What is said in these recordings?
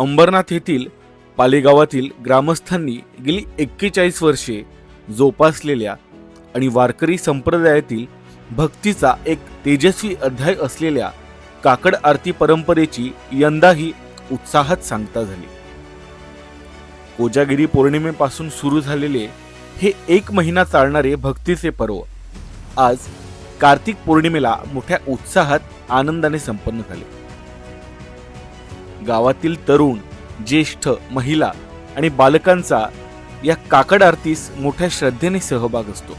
अंबरनाथ येथील पालेगावातील ग्रामस्थांनी गेली एक्केचाळीस वर्षे जोपासलेल्या आणि वारकरी संप्रदायातील भक्तीचा एक तेजस्वी अध्याय असलेल्या काकड आरती परंपरेची यंदाही उत्साहात सांगता झाली. कोजागिरी पौर्णिमेपासून सुरू झालेले हे एक महिना चालणारे भक्तीचे पर्व आज कार्तिक पौर्णिमेला मोठ्या उत्साहात आनंदाने संपन्न झाले. गावातील तरुण ज्येष्ठ महिला आणि बालकांचा या काकड आरतीस मोठ्या श्रद्धेने सहभाग असतो.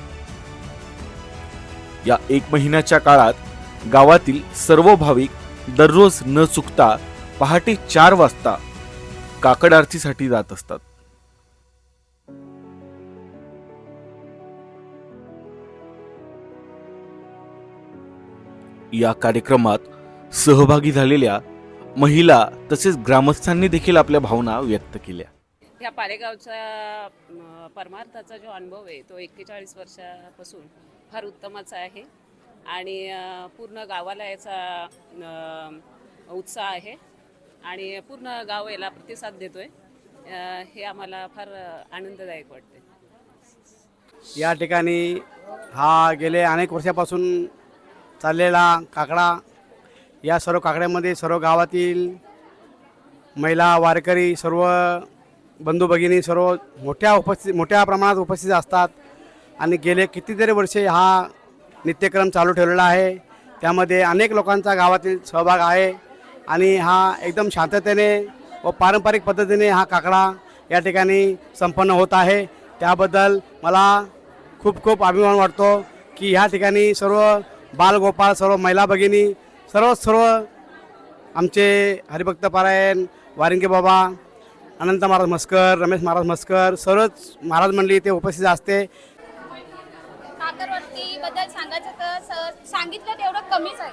या एक महिन्याच्या काळात गावातील सर्व भाविक दररोज न चुकता पहाटे चार वाजता काकड आरतीसाठी जात असतात. या कार्यक्रमात सहभागी झालेल्या महिला तसेच ग्रामस्थांनी देखील आपल्या भावना व्यक्त केल्या. या पालेगावचा अं, परमार्थाचा जो अनुभव आहे तो एक्केचाळीस वर्षापासून फार उत्तमच आहे आणि अं, पूर्ण गावाला याचा अं, उत्साह आहे आणि पूर्ण गाव याला प्रतिसाद देतोय. अं, हे आम्हाला फार आनंददायक वाटते या ठिकाणी हा गेले अनेक वर्षापासून चाललेला काकडा या सर्व काकड्यामध्ये सर्व गावातील महिला वारकरी सर्व बंधू भगिनी सर्व मोठ्या उपस्थित मोठ्या प्रमाणात उपस्थित असतात. आणि गेले कितीतरी वर्षे हा नित्यक्रम चालू ठेवलेला आहे. त्यामध्ये अनेक लोकांचा गावातील सहभाग आहे. आणि हा एकदम शांततेने व पारंपरिक पद्धतीने हा काकडा या ठिकाणी संपन्न होत आहे. त्याबद्दल मला खूप खूप अभिमान वाटतो की ह्या ठिकाणी सर्व बालगोपाळ सर्व महिला भगिनी सर्व सर्व आमचे हरिभक्त पारायण वारिंगे बाबा अनंत महाराज मस्कर रमेश महाराज मस्कर सर्वच महाराज मंडळी इथे उपस्थित असते. बद्दल सांगायचं तर सांगितलं तेवढं कमीच आहे.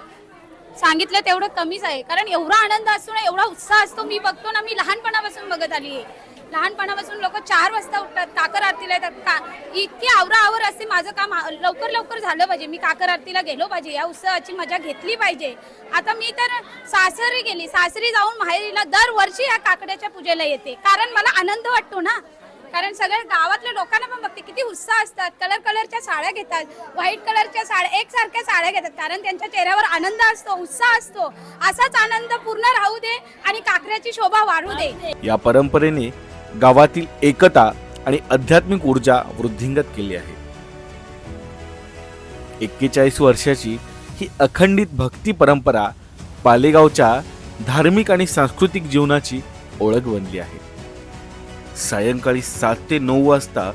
सांगितलं तेवढं कमीच आहे. कारण एवढा आनंद असतो ना एवढा उत्साह असतो मी बघतो ना मी लहानपणापासून बघत आली आहे लहानपणापासून लोक चार वाजता उठतात काकर आरतीला येतात. का इतकी आवरा आवर असते माझं काम लवकर लवकर झालं पाहिजे. मी काकर आरतीला गेलो पाहिजे. या उत्सवाची मजा घेतली पाहिजे. आता मी तर सासरी गेली. सासरी जाऊन माहेरीला दरवर्षी या काकड्याच्या पूजेला येते. कारण मला आनंद वाटतो ना. कारण सगळ्या गावातल्या लोकांना पण बघते. किती उत्साह असतात. कलर कलरच्या साड्या घेतात. व्हाईट कलरच्या साड्या एकसारख्या साड्या घेतात. कारण त्यांच्या चेहऱ्यावर आनंद असतो उत्साह असतो. असाच आनंद पूर्ण राहू दे आणि काकऱ्याची शोभा वाढू दे. या परंपरेने गावातील एकता आणि आध्यात्मिक ऊर्जा वृद्धिंगत केली आहे. एक्केचाळीस वर्षाची ही अखंडित भक्ती परंपरा पालेगावच्या धार्मिक आणि सांस्कृतिक जीवनाची ओळख बनली आहे. सायंकाळी सात ते नऊ वाजता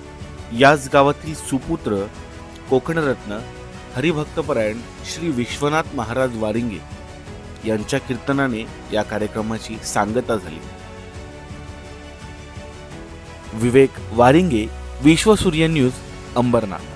याच गावातील सुपुत्र कोकणरत्न हरिभक्तपरायण श्री विश्वनाथ महाराज वारिंगे यांच्या कीर्तनाने या कार्यक्रमाची सांगता झाली. विवेक वारिंगे विश्वसूर्य न्यूज अंबरनाथ.